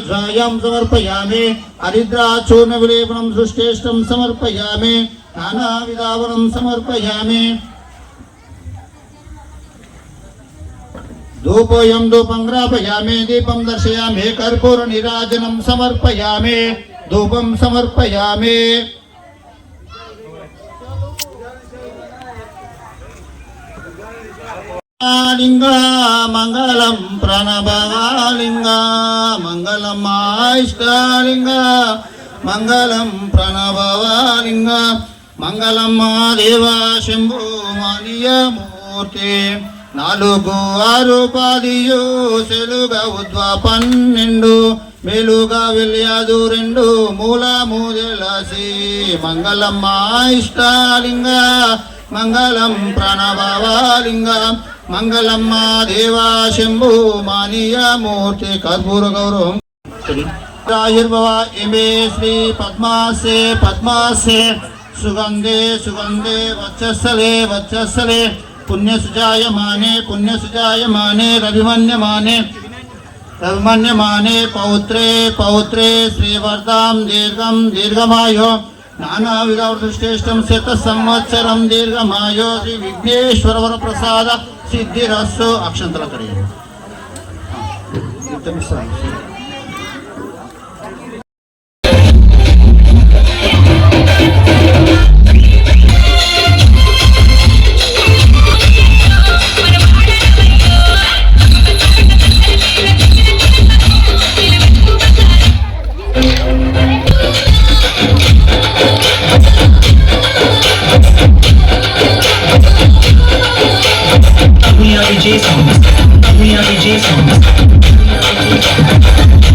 ध्वायां समर्पयामि हरिद्राचूर्णविलेपनं सृष्टेष्टं समर्पयामि, नानाविधावनं समर्पयामि। धूपोऽयं धूपं ग्रापयामि, दीपं दर्शयामि, कर्पूरनिराजनं समर्पयामि, धूपं समर्पयामि। लिङ्ग मङ्गलं प्रणभवालिङ्ग మంగళమాయిష్కాలింగ మంగళం ప్రణభవాలింగ మంగళం మహాదేవ శంభు మానీయమూర్తి నాలుగు ఆరు పదియు సెలుగా ఉద్వ పన్నెండు మేలుగా వెళ్ళదు రెండు మూల తెలసి మంగళమ్మ ఇష్టాలింగ మంగళం ప్రణవవాలింగ మంగళమ్మ దేవా శంభు మానీయమూర్తి కర్పూర గౌరవం. రాయుర్భవ ఇమే శ్రీ పద్మాసే పద్మాసే. సుగంధే సుగంధే వత్సస్థలే వత్సస్థలే. పుణ్యసుజాయమానే పుణ్యసుజాయమానే రవిమన్యమానే. రవిమన్యమానే పౌత్రే పౌత్రే శ్రీవర్ధాం దీర్ఘం దీర్ఘమాయో. నానావిధృష్టేష్టం శత సంవత్సరం దీర్ఘమాయో శ్రీ విఘ్నేశ్వర ప్రసాద సిద్ధిరస్సు అక్షంతల We are Every Abby